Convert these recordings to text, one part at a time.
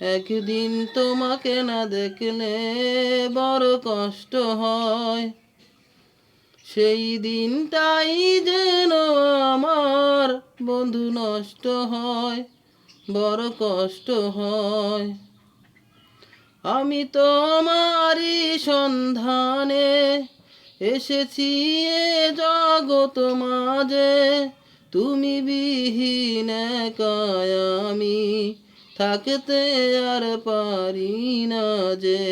একদিন তোমাকে না দেখলে বড় কষ্ট হয়। সেই দিনটাই যেন আমার বন্ধু নষ্ট হয়, বড় কষ্ট হয়। আমি তোমারই সন্ধানে এসেছি এ জগৎ মাঝে, তুমি আমি থাকতে আর পারি না যে।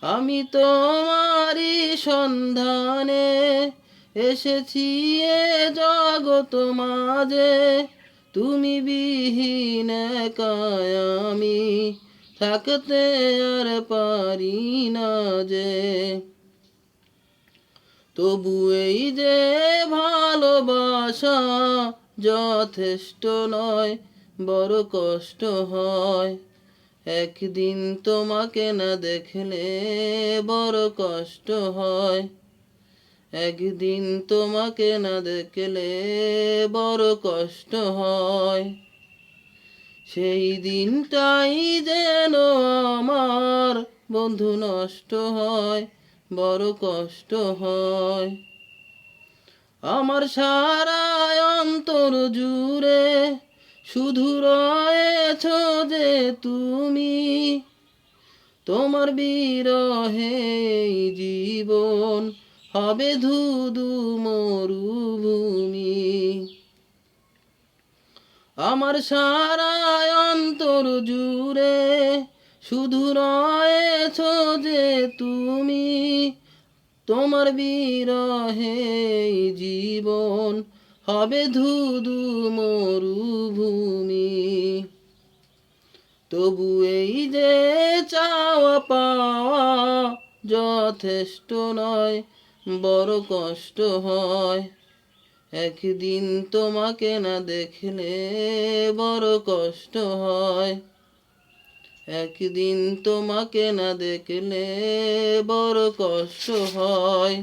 আমি তোমারই সন্ধানে এসেছি এ জগৎ মাঝে। তুমি বিহীন আমি থাকতে আর পারি না যে। তবু এই যে ভালোবাসা যথেষ্ট নয় বড় কষ্ট হয়। একদিন তোমাকে না দেখলে বড় কষ্ট হয়। একদিন তোমাকে না দেখলে বড় কষ্ট হয়। সেই দিনটাই যেন আমার বন্ধু নষ্ট হয়, বড় কষ্ট হয়। আমার সারা অন্তর জুড়ে শুধু রয়েছ যে তুমি, তোমার বিরহে জীবন হবে ধুধু মরুভূমি। আমার সারা অন্তর জুড়ে শুধু রয়েছ যে তুমি, তোমার বিরহে জীবন হবে ধুধু মরুভূমি। তবু এই যে চাওয়া পাওয়া যথেষ্ট নয়, বড় কষ্ট হয়। একদিন তোমাকে না দেখলে বড় কষ্ট হয়। একদিন তোমাকে না দেখলে বড় কষ্ট হয়।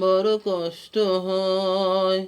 বড় কষ্ট হয়।